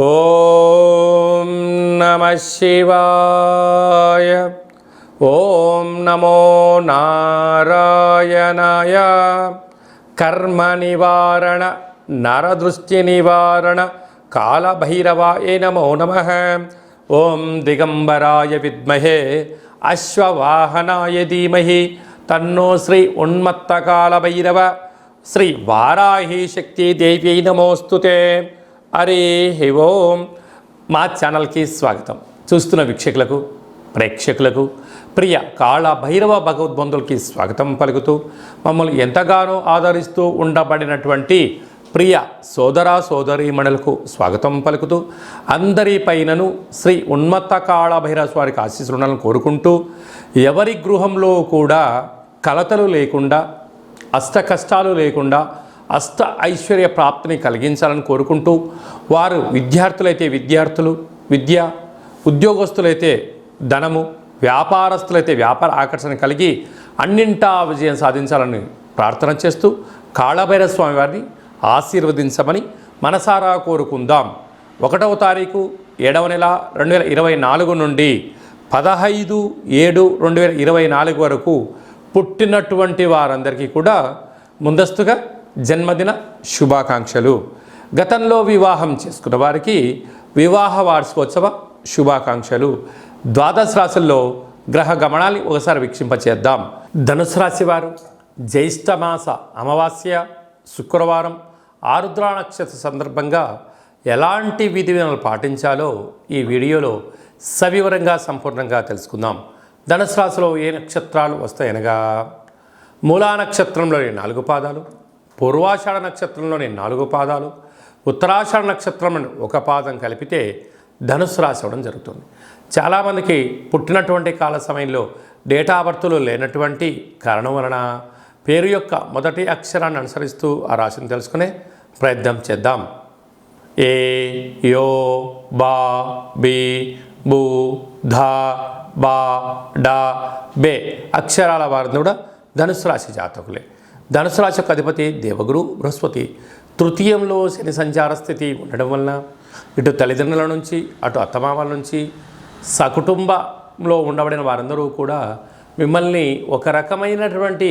ఓం నమ శివాయ. ఓం నమో నారాయణాయ. కర్మ నివారణ నరదృష్టి నివారణ కాళభైరవాయ నమో నమ. ఓం దిగంబరాయ విద్మహే అశ్వవాహనాయ ధీమహి తన్నో శ్రీ ఉన్మత్తకాళభైరవ శ్రీ వారాహి శక్తి దేవ్యై నమోస్తుతే. హరి ఓం. మా ఛానల్కి స్వాగతం. చూస్తున్న వీక్షకులకు ప్రేక్షకులకు ప్రియ కాళ భైరవ భగవద్బంధులకి స్వాగతం పలుకుతూ మమ్మల్ని ఎంతగానో ఆదరిస్తూ ఉండబడినటువంటి ప్రియ సోదర సోదరీమణులకు స్వాగతం పలుకుతూ అందరి పైనను శ్రీ ఉన్మత్త కాళ భైరవ స్వారికి ఆశీస్సులను కోరుకుంటూ ఎవరి గృహంలో కూడా కలతలు లేకుండా అష్ట కష్టాలు లేకుండా అష్ట ఐశ్వర్య ప్రాప్తిని కలిగించాలని కోరుకుంటూ వారు విద్యార్థులైతే విద్యార్థులు విద్య ఉద్యోగస్తులైతే ధనము వ్యాపారస్తులైతే వ్యాపార ఆకర్షణ కలిగి అన్నింటా విజయం సాధించాలని ప్రార్థన చేస్తూ కాళభైర స్వామి వారిని ఆశీర్వదించమని మనసారా కోరుకుందాం. ఒకటవ తారీఖు ఏడవ నెల రెండు వేల ఇరవై నాలుగు నుండి పదహైదు ఏడు రెండు వేల ఇరవై నాలుగు వరకు పుట్టినటువంటి వారందరికీ కూడా ముందస్తుగా జన్మదిన శుభాకాంక్షలు. గతంలో వివాహం చేసుకున్న వారికి వివాహ వార్షికోత్సవ శుభాకాంక్షలు. ద్వాదశ రాశుల్లో గ్రహ గమనాన్ని ఒకసారి వీక్షింపచేద్దాం. ధనుసు రాశి వారు జ్యేష్ఠమాస అమావాస్య శుక్రవారం ఆరుద్ర నక్షత్ర సందర్భంగా ఎలాంటి విధి విధానాలు పాటించాలో ఈ వీడియోలో సవివరంగా సంపూర్ణంగా తెలుసుకుందాం. ధనుసు రాశిలో ఏ నక్షత్రాలు వస్తాయనగా? మూలా నక్షత్రంలోని నాలుగు పాదాలు పూర్వాషాఢ నక్షత్రంలోని నాలుగు పాదాలు ఉత్తరాషాఢ నక్షత్రం ఒక పాదం కలిపితే ధనుసు రాశి అవ్వడం జరుగుతుంది. చాలామందికి పుట్టినటువంటి కాల సమయంలో డేటా బర్త్లు లేనటువంటి కారణం వలన పేరు యొక్క మొదటి అక్షరాన్ని అనుసరిస్తూ ఆ రాశిని తెలుసుకునే ప్రయత్నం చేద్దాం. ఏ యో బా బి బూ ధ బా డా బే అక్షరాల వారిని కూడా ధనుసు రాశి జాతకులే. ధనుసు రాశి యొక్క అధిపతి దేవగురు బృహస్పతి తృతీయంలో శని సంచార స్థితి ఉండడం వలన ఇటు తల్లిదండ్రుల నుంచి అటు అత్తమామల నుంచి సకుటుంబంలో ఉండబడిన వారందరూ కూడా మిమ్మల్ని ఒక రకమైనటువంటి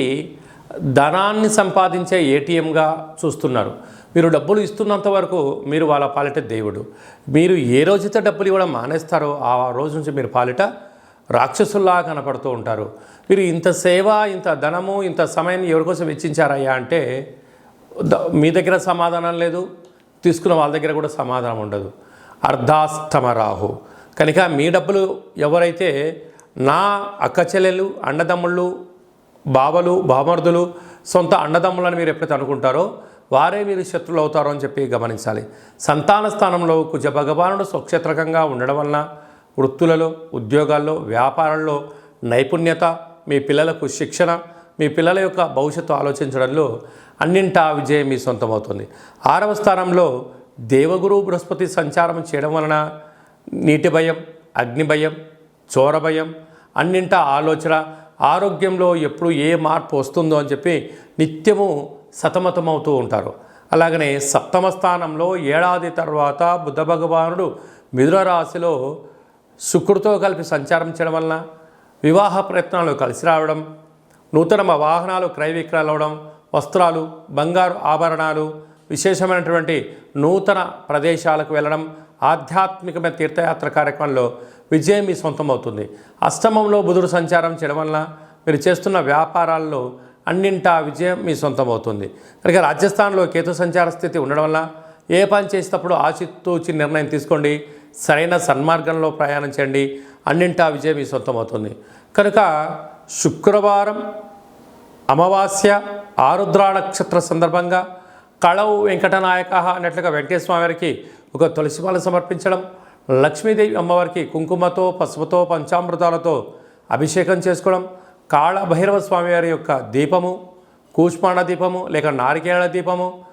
ధనాన్ని సంపాదించే ఏటీఎంగా చూస్తున్నారు. మీరు డబ్బులు ఇస్తున్నంత వరకు మీరు వాళ్ళ పాలిట దేవుడు. మీరు ఏ రోజైతే డబ్బులు ఇవ్వడం మానేస్తారో ఆ రోజు నుంచి మీరు పాలిట రాక్షసుల్లా కనపడుతూ ఉంటారు. మీరు ఇంత సేవ ఇంత ధనము ఇంత సమయాన్ని ఎవరికోసం వెచ్చించారయ్యా అంటే ద- మీ దగ్గర సమాధానం లేదు తీసుకున్న వాళ్ళ దగ్గర కూడా సమాధానం ఉండదు. అర్ధాస్తమ రాహు కనుక మీ డబ్బులు ఎవరైతే నా అక్క చెల్లెలు అన్నదమ్ముళ్ళు బావలు బామర్దులు సొంత అన్నదమ్ములని మీరు ఎప్పుడైతే అనుకుంటారో వారే మీరు శత్రులు అవుతారో అని చెప్పి గమనించాలి. సంతాన స్థానంలో కుజ భగవానుడు స్వక్షేత్రకంగా ఉండడం వలన వృత్తులలో ఉద్యోగాల్లో వ్యాపారంలో నైపుణ్యత మీ పిల్లలకు శిక్షణ మీ పిల్లల యొక్క భవిష్యత్తు ఆలోచించడంలో అన్నింటా విజయం మీ సొంతమవుతుంది. ఆరవ స్థానంలో దేవగురు బృహస్పతి సంచారం చేయడం వలన నీటి భయం అగ్ని భయం చోర భయం అన్నింటా ఆలోచన ఆరోగ్యంలో ఎప్పుడు ఏ మార్పు వస్తుందో అని చెప్పి నిత్యము సతమతమవుతూ ఉంటారు. అలాగనే సప్తమ స్థానంలో ఏడాది తర్వాత బుద్ధ భగవానుడు మిథున రాశిలో శుక్రుడితో కలిపి సంచారం చేయడం వలన వివాహ ప్రయత్నాలు కలిసి రావడం నూతన వాహనాలు క్రయ విక్రయాలు అవడం వస్త్రాలు బంగారు ఆభరణాలు విశేషమైనటువంటి నూతన ప్రదేశాలకు వెళ్ళడం ఆధ్యాత్మికమైన తీర్థయాత్ర కార్యక్రమంలో విజయం మీ సొంతం అవుతుంది అష్టమంలో బుధుడు సంచారం చేయడం వలన మీరు చేస్తున్న వ్యాపారాల్లో అన్నింటా విజయం మీ సొంతం అవుతుంది కనుక రాజస్థాన్లో కేతు సంచార స్థితి ఉండడం వల్ల ఏ పని చేసేటప్పుడు ఆచితూచి నిర్ణయం తీసుకోండి. సరైన సన్మార్గంలో ప్రయాణం చేయండి. అన్నింటా విజయం మీ సొంతమవుతుంది. కనుక శుక్రవారం అమావాస్య ఆరుద్ర నక్షత్ర సందర్భంగా కళవు వెంకటనాయక అన్నట్లుగా వెంకటేశ్వర వారికి ఒక తులసిమాల సమర్పించడం లక్ష్మీదేవి అమ్మవారికి కుంకుమతో పసుపుతో పంచామృతాలతో అభిషేకం చేసుకోవడం కాళ భైరవ యొక్క దీపము కూష్మాండ దీపము లేక నారికేళ దీపము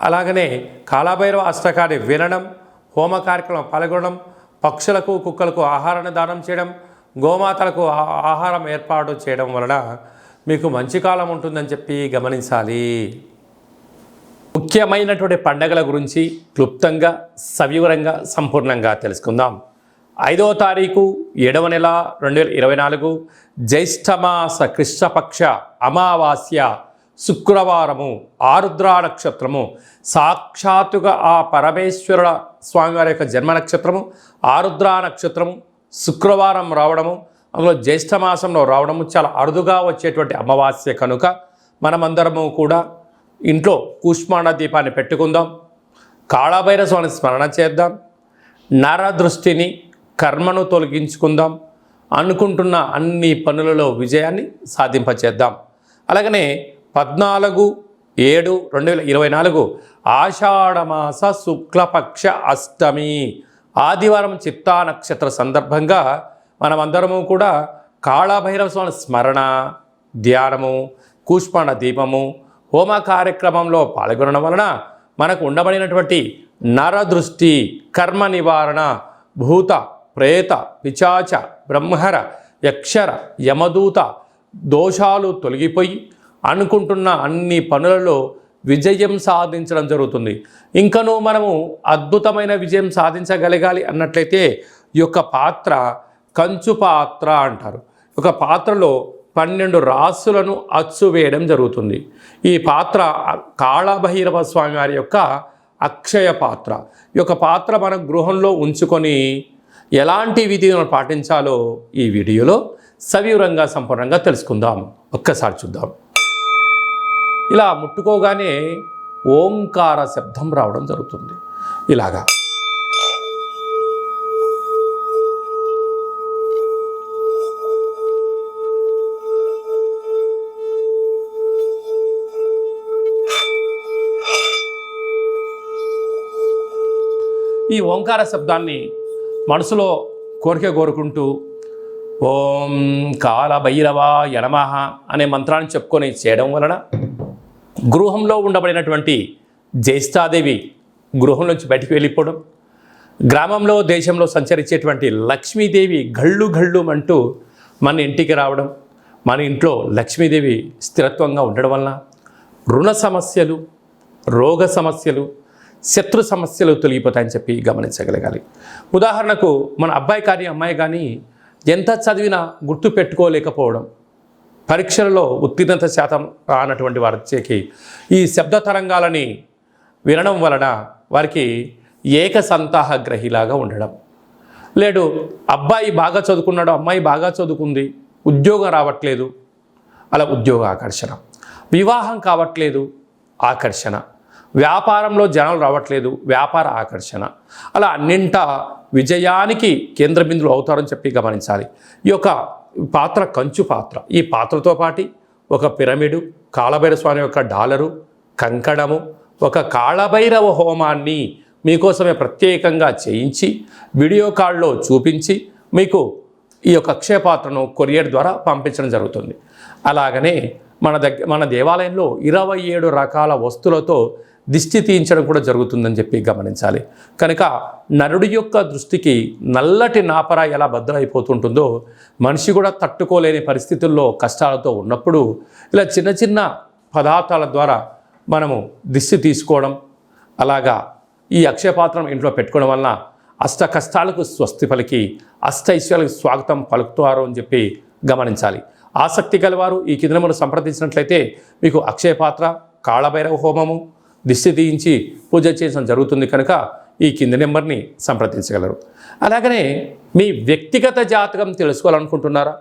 అలాగనే కాళభైరవ అష్టకాన్ని వినడం హోమ కార్యక్రమం పాల్గొనడం పక్షులకు కుక్కలకు ఆహారాన్ని దానం చేయడం గోమాతలకు ఆహారం ఏర్పాటు చేయడం వలన మీకు మంచి కాలం ఉంటుందని చెప్పి గమనించాలి. ముఖ్యమైనటువంటి పండగల గురించి క్లుప్తంగా సవివరంగా సంపూర్ణంగా తెలుసుకుందాం. ఐదవ తారీఖు ఏడవ నెల రెండు వేల ఇరవై నాలుగు జ్యేష్ఠమాస కృష్ణపక్ష అమావాస్య శుక్రవారము ఆరుద్ర నక్షత్రము. సాక్షాత్తుగా ఆ పరమేశ్వరుల స్వామివారి యొక్క జన్మ నక్షత్రము ఆరుద్ర నక్షత్రము శుక్రవారం రావడము అందులో జ్యేష్ఠమాసంలో రావడము చాలా అరుదుగా వచ్చేటువంటి అమావాస్య కనుక మనమందరము కూడా ఇంట్లో కూష్మాండ దీపాన్ని పెట్టుకుందాం కాళభైర స్వామి స్మరణ చేద్దాం నర దృష్టిని కర్మను తొలగించుకుందాం అనుకుంటున్న అన్ని పనులలో విజయాన్ని సాధింపచేద్దాం. అలాగనే పద్నాలుగు ఏడు రెండు వేల ఇరవై నాలుగు ఆషాఢమాస శుక్లపక్ష అష్టమి. ఆదివారం చిత్తా నక్షత్ర సందర్భంగా మనమందరము కూడా కాళభైరవ స్వామి స్మరణ ధ్యానము కూష్మాండ దీపము హోమ కార్యక్రమంలో పాల్గొనడం వలన మనకు ఉండబడినటువంటి నరదృష్టి కర్మ నివారణ భూత ప్రేత పిచాచ బ్రహ్మర యక్షర యమదూత దోషాలు తొలగిపోయి అనుకుంటున్న అన్ని పనులలో విజయం సాధించడం జరుగుతుంది. ఇంకనూ మనము అద్భుతమైన విజయం సాధించగలగాలి అన్నట్లయితే ఈ యొక్క పాత్ర కంచు పాత్ర అంటారు. ఒక పాత్రలో పన్నెండు రాసులను అచ్చు వేయడం జరుగుతుంది. ఈ పాత్ర కాళభైరవ స్వామి వారి యొక్క అక్షయ పాత్ర. ఈ యొక్క పాత్ర మన గృహంలో ఉంచుకొని ఎలాంటి విధులను పాటించాలో ఈ వీడియోలో సవివరంగా సంపూర్ణంగా తెలుసుకుందాం ఒక్కసారి చూద్దాం. ఇలా ముట్టుకోగానే ఓంకార శబ్దం రావడం జరుగుతుంది. ఇలాగా. ఈ ఓంకార శబ్దాన్ని మనసులో కోరిక కోరుకుంటూ ఓం కాల భైరవ యనమహ అనే మంత్రాన్ని చెప్పుకొని చేయడం వలన గృహంలో ఉండబడినటువంటి జ్యేష్ఠాదేవి గృహం నుంచి బయటికి వెళ్ళిపోవడం గ్రామంలో దేశంలో సంచరించేటువంటి లక్ష్మీదేవి గళ్ళు గళ్ళు అంటూ మన ఇంటికి రావడం మన ఇంట్లో లక్ష్మీదేవి స్థిరత్వంగా ఉండడం వలన రుణ సమస్యలు రోగ సమస్యలు శత్రు సమస్యలు తొలగిపోతాయని చెప్పి గమనించగలగాలి. ఉదాహరణకు మన అబ్బాయి కానీ అమ్మాయి కానీ ఎంత చదివినా గుర్తు పెట్టుకోలేకపోవడం పరీక్షలలో ఉత్తీర్ణత శాతం రానటువంటి వారికి ఈ శబ్ద తరంగాలని వినడం వలన వారికి ఏక సంతాహ గ్రహిలాగా ఉండడం. లేడు అబ్బాయి బాగా చదువుకున్నాడు అమ్మాయి బాగా చదువుకుంది ఉద్యోగం రావట్లేదు. అలా ఉద్యోగ ఆకర్షణ. వివాహం కావట్లేదు ఆకర్షణ. వ్యాపారంలో జనాలు రావట్లేదు వ్యాపార ఆకర్షణ. అలా అన్నింట విజయానికి కేంద్ర బిందులు అవుతారని చెప్పి గమనించాలి. ఈ యొక్క పాత్ర కంచు పాత్ర. ఈ పాత్రతో పాటి ఒక పిరమిడు కాళభైరవ స్వామి యొక్క డాలరు కంకణము ఒక కాళభైరవ హోమాన్ని మీకోసమే ప్రత్యేకంగా చేయించి వీడియో కాల్లో చూపించి మీకు ఈ యొక్క అక్షయ పాత్రను కొరియర్ ద్వారా పంపించడం జరుగుతుంది. అలాగనే మన దగ్గర మన దేవాలయంలో ఇరవై ఏడు రకాల వస్తువులతో దిష్టి తీయించడం కూడా జరుగుతుందని చెప్పి గమనించాలి. కనుక నరుడి యొక్క దృష్టికి నల్లటి నాపర ఎలా భద్రైపోతుంటుందో మనిషి కూడా తట్టుకోలేని పరిస్థితుల్లో కష్టాలతో ఉన్నప్పుడు ఇలా చిన్న చిన్న పదార్థాల ద్వారా మనము దిష్టి తీసుకోవడం అలాగా ఈ అక్షయపాత్రం ఇంట్లో పెట్టుకోవడం వలన అష్ట కష్టాలకు స్వస్తి పలికి అష్ట ఐశ్వర్యాలకు స్వాగతం పలుకుతారు అని చెప్పి గమనించాలి. ఆసక్తి గలవారు ఈ కింద మనం సంప్రదించినట్లయితే మీకు అక్షయపాత్ర కాళభైరవ హోమము దిష్టి తీయించి పూజ చేయడం జరుగుతుంది కనుక ఈ కింది నెంబర్ని సంప్రదించగలరు. అలాగనే మీ వ్యక్తిగత జాతకం తెలుసుకోవాలనుకుంటున్నారా?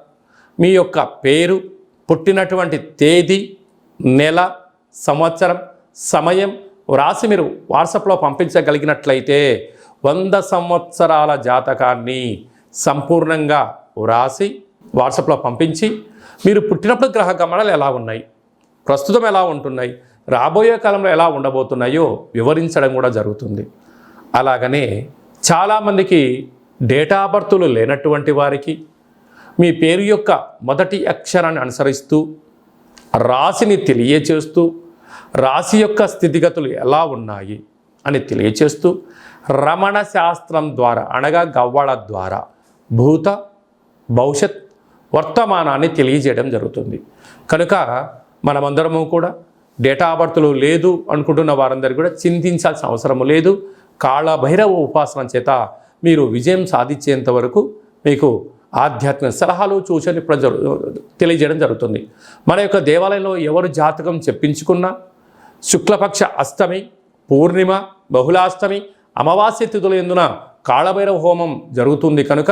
మీ యొక్క పేరు పుట్టినటువంటి తేదీ నెల సంవత్సరం సమయం వ్రాసి మీరు వాట్సాప్లో పంపించగలిగినట్లయితే వంద సంవత్సరాల జాతకాన్ని సంపూర్ణంగా వ్రాసి వాట్సాప్లో పంపించి మీరు పుట్టినప్పుడు గ్రహ గమనాలు ఎలా ఉన్నాయి? ప్రస్తుతం ఎలా ఉంటున్నాయి? రాబోయే కాలంలో ఎలా ఉండబోతున్నాయో వివరించడం కూడా జరుగుతుంది. అలాగనే చాలామందికి డేటా బర్తులు లేనటువంటి వారికి మీ పేరు యొక్క మొదటి అక్షరాన్ని అనుసరిస్తూ రాశిని తెలియచేస్తూ రాశి యొక్క స్థితిగతులు ఎలా ఉన్నాయి అని తెలియచేస్తూ రమణ శాస్త్రం ద్వారా అనగా గవ్వళ ద్వారా భూత భవిష్యత్ వర్తమానాన్ని తెలియజేయడం జరుగుతుంది. కనుక మనమందరము కూడా డేటా బర్త్లు లేదు అనుకుంటున్న వారందరికీ కూడా చింతించాల్సిన అవసరం లేదు. కాళభైరవ ఉపాసన చేత మీరు విజయం సాధించేంత వరకు మీకు ఆధ్యాత్మిక సలహాలు సూచనలు ఇప్పుడు జరు తెలియజేయడం జరుగుతుంది. మన యొక్క దేవాలయంలో ఎవరు జాతకం చెప్పించుకున్నా శుక్లపక్ష అష్టమి పూర్ణిమ బహుళాష్టమి అమావాస్య తిథుల ఎందున కాళభైరవ హోమం జరుగుతుంది. కనుక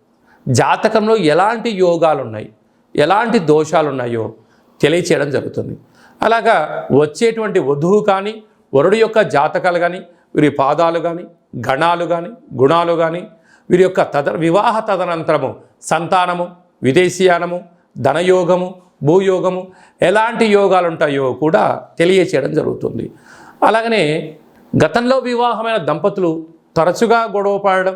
జాతకంలో ఎలాంటి యోగాలు ఉన్నాయి ఎలాంటి దోషాలు ఉన్నాయో తెలియచేయడం జరుగుతుంది. అలాగా వచ్చేటువంటి వధువు కానీ వరుడు యొక్క జాతకాలు కానీ వీరి పాదాలు కానీ గణాలు కానీ గుణాలు కానీ వీరి యొక్క తద వివాహ తదనంతరము సంతానము విదేశీయానము ధనయోగము భూయోగము ఎలాంటి యోగాలు ఉంటాయో కూడా తెలియచేయడం జరుగుతుంది. అలాగనే గతంలో వివాహమైన దంపతులు తరచుగా గొడవ పడడం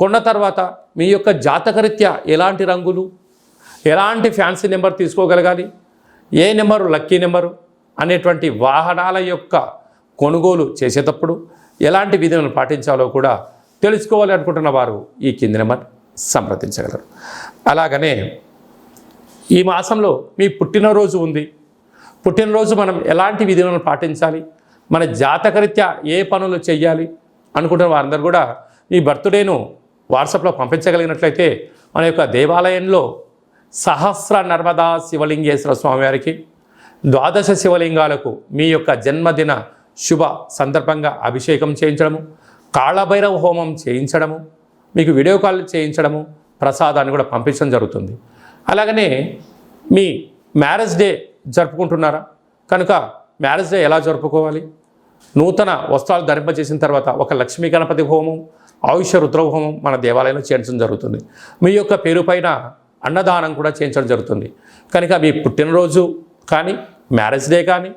కొన్న తర్వాత మీ యొక్క జాతకరీత్యా ఎలాంటి రంగులు ఎలాంటి ఫ్యాన్సీ నెంబర్ తీసుకోగలగాలి ఏ నెంబరు లక్కీ నెంబరు అనేటువంటి వాహనాల యొక్క కొనుగోలు చేసేటప్పుడు ఎలాంటి విధులను పాటించాలో కూడా తెలుసుకోవాలి అనుకుంటున్న వారు ఈ కింది నెంబర్ సంప్రదించగలరు. అలాగనే ఈ మాసంలో మీ పుట్టినరోజు ఉంది. పుట్టినరోజు మనం ఎలాంటి విధులను పాటించాలి? మన జాతకరీత్యా ఏ పనులు చేయాలి? అనుకుంటున్న వారందరూ కూడా ఈ బర్త్డేను వాట్సాప్లో పంపించగలిగినట్లయితే మన యొక్క దేవాలయంలో సహస్ర నర్మదా శివలింగేశ్వర స్వామివారికి ద్వాదశ శివలింగాలకు మీ యొక్క జన్మదిన శుభ సందర్భంగా అభిషేకం చేయించడము కాళభైరవ హోమం చేయించడము మీకు వీడియో కాల్ చేయించడము ప్రసాదాన్ని కూడా పంపించడం జరుగుతుంది. అలాగనే మీ మ్యారేజ్ డే జరుపుకుంటున్నారా? కనుక మ్యారేజ్ డే ఎలా జరుపుకోవాలి? నూతన వస్త్రాలు ధరింపజేసిన తర్వాత ఒక లక్ష్మీ గణపతి హోమం ఆయుష రుద్రహోమం మన దేవాలయంలో చేయించడం జరుగుతుంది. మీ యొక్క పేరు పైన అన్నదానం కూడా చేయించడం జరుగుతుంది. కనుక మీ పుట్టినరోజు కానీ మ్యారేజ్ డే కానీ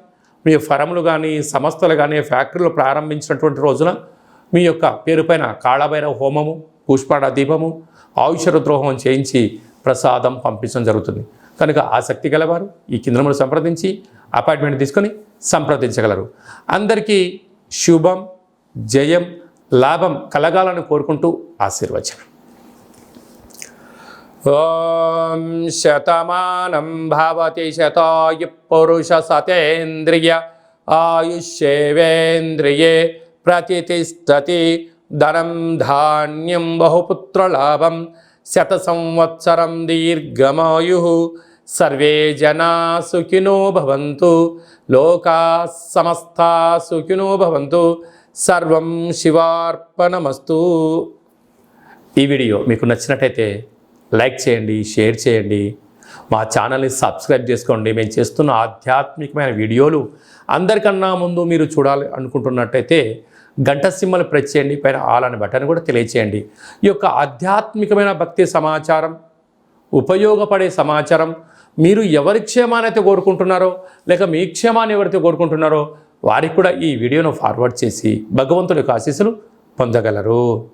మీ ఫరములు కానీ సంస్థలు కానీ ఫ్యాక్టరీలు ప్రారంభించినటువంటి రోజున మీ యొక్క పేరు పైన హోమము పుష్పాడ దీపము ఆయుష రుద్ర చేయించి ప్రసాదం పంపించడం జరుగుతుంది. కనుక ఆసక్తి గలవారు ఈ కేంద్రములు సంప్రదించి అపాయింట్మెంట్ తీసుకొని సంప్రదించగలరు. అందరికీ శుభం జయం లాభం కలగాలని కోరుకుంటూ ఆశీర్వచనం. ఓం శతమానం భవతి శతాయు పురుష సతేంద్రియ ఆయుష్యేవేంద్రియే ప్రతిష్టతి ధనం ధాన్యం బహుపుత్రలాభం శత సంవత్సరం దీర్ఘమాయు సర్వే జనా సుఖినో భవంతు లోకా సమస్త సుఖినో భవంతు సర్వం శివార్పణమస్తు. ఈ వీడియో మీకు నచ్చినట్టయితే లైక్ చేయండి షేర్ చేయండి. మా ఛానల్ని సబ్స్క్రైబ్ చేసుకోండి. మేము చేస్తున్న ఆధ్యాత్మికమైన వీడియోలు అందరికన్నా ముందు మీరు చూడాలి అనుకుంటున్నట్టయితే గంట సింహలు ప్రెస్ చేయండి పైన ఆల్ అనే బటన్ కూడా తెలియచేయండి. ఈ యొక్క ఆధ్యాత్మికమైన భక్తి సమాచారం ఉపయోగపడే సమాచారం మీరు ఎవరి క్షేమాన్ని అయితే కోరుకుంటున్నారో లేక మీ క్షేమాన్ని ఎవరైతే కోరుకుంటున్నారో వారికి కూడా ఈ వీడియోను ఫార్వర్డ్ చేసి భగవంతుడి యొక్క ఆశీస్సులు పొందగలరు.